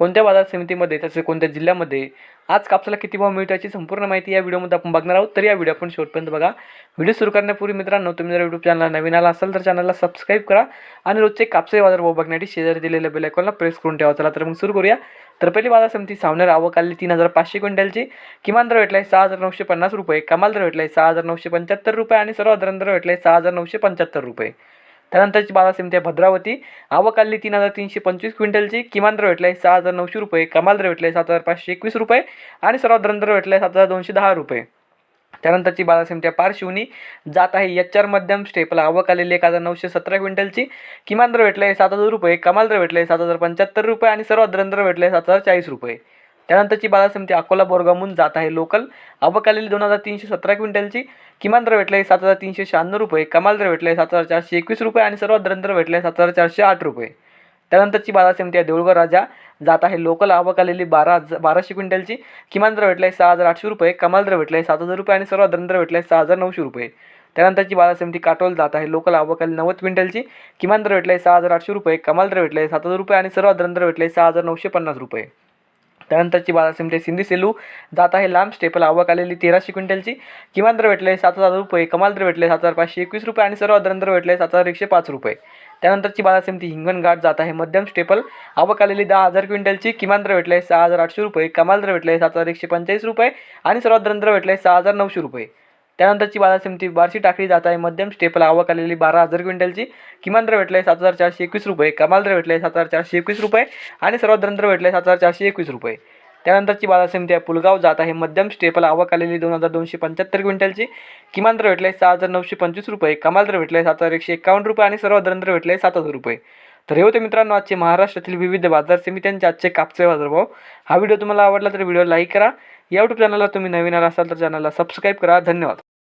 कोणत्या बाजार समितीमध्ये तसे कोणत्या जिल्ह्यामध्ये आज कापसाला किती भाव मिळतो याची संपूर्ण माहिती या व्हिडिओमध्ये आपण बघणार आहोत. तर या व्हिडिओ आपण शेवटपर्यंत बघा. व्हिडिओ सुरू करण्यापूर्वी मित्रांनो तुम्ही जर यूट्यूब चॅनलला नवीन आला असाल तर चॅनलला सबस्क्राईब करा आणि रोजचे कापसे बाजारभाव बघण्यासाठी शेजारी दिलेल्या बेल आयकॉनला प्रेस करून ठेवा. चला तर मग सुरू करूया. तर पहिली बाजार समिती सावनेर आवक आली तीन हजार पाचशे क्विंटलची. किमान दर भेटला आहे सहा हजार नऊशे पन्नास रुपये. कमाल दर भेटला आहे सहा हजार नऊशे पंच्याहत्तर रुपये आणि सर्वात दर भेटला आहे सहा हजार नऊशे पंच्याहत्तर रुपये. त्यानंतरची बाजार समिती आहे भद्रावती. आवक आली तीन हजार तीनशे पंचवीस क्विंटलची. किमान दर भेटला आहे सहा हजार नऊशे रुपये. कमाल दर भेटला आहे सात हजार पाचशे एकवीस रुपये. आणि सर्वात दर भेटला आहे सात हजार दोनशे दहा रुपये. त्यानंतरची बाजार समिती आहे पारशिवनी. जात आहे एच आर मध्यम स्टेपला. आवक आलेली एक हजार नऊशे सतरा क्विंटलची. किमान दर भेटला आहे सात हजार रुपये. कमाल दर भेटला आहे सात हजार पंच्याहत्तर रुपये. आणि सर्वात दर भेटला आहे सात हजार चाळीस रुपये. त्यानंतरची बाजार समिती अकोला बोरगामून जात आहे. लोकल अबकालेली दोन हजार तीनशे सतरा क्विंटलची. किमान दर भेटला आहे सात हजार तीनशे शहाण्णव रुपये. कमाल दर भेटला आहे सात हजार चारशे एकवीस रुपये आणि सर्वात दर भेटला आहे सात हजार चारशे आठ रुपये. त्यानंतरची बाजार समिती आहे देऊळगाव राजा जात आहे. लोकल आवक आलेली बारा बाराशे क्विंटलची. किमान दर भेटला आहे सहा हजार आठशे रुपये. कमाल दर भेटला आहे सात हजार रुपये आणि सर्वात दर भेटला आहे सहा हजार नऊशे रुपये. त्यानंतरची बाजार समिती काटोल जात आहे. लोकल आवक आलेली नव्वद क्विंटलची. किमान दर भेटला आहे सहा हजार आठशे रुपये. कमाल दर भेटला आहे सात हजार रुपये आणि सर्वात दर भेटला आहे सहा हजार नऊशे पन्नास रुपये. त्यानंतरची बाजार समिती सिंधी सेलू. जात आहे लांब स्टेपल आवक आलेली तेराशे क्विंटलची. किमान दर भेटले सात हजार रुपये कमाल दर भेटले सात हजार पाचशे एकवीस रुपये आणि सर्व दर भेटले सात हजार एकशे पाच रुपये. त्यानंतरची बाजार समिती हिंगणघाट जात आहे मध्यम स्टेपल आवक आलेली दहा हजार क्विंटलची. किमान दर भेटले सहा हजार आठशे रुपये कमाल दर भेटले सात हजार एकशे पंचेचाळीस रुपये आणि सर्वात दर भेटले सहा हजार नऊशे रुपये. त्यानंतरची बाजार समिती बारशी टाकली जात आहे. मध्यम स्टेपल आवक आलेली बारा हजार क्विंटलची. किमान दर भेटले सात हजार चारशे एकवीस रुपये. कमाल दर आहे सात हजार चारशे एकवीस रुपये. आणि सर्वात दर भेटले सात हजार चारशे एकवीस रुपये. त्यानंतरची बाजार समिती आहे पुलगाव जात आहे. मध्यम स्टेपल आवक आलेली दोन हजार दोनशे पंच्याहत्तर क्विंटलची. किमान दर भेटले सहा हजार नऊशे पंचवीस रुपये. कमाल दर भेटले सात हजार एकशे एकावन्न रुपये. आणि सर्व दर भेटले सात हजार रुपये. तर हे होते मित्रांनो आजचे महाराष्ट्रातील विविध बाजार समित्यांचे आजचे कापसे बाजारभाव. हा व्हिडिओ तुम्हाला आवडला तर व्हिडिओ लाईक करा. या यूट्यूब चॅनलला तुम्ही नवीन आला असाल तर चॅनलला सबस्क्राईब करा. धन्यवाद.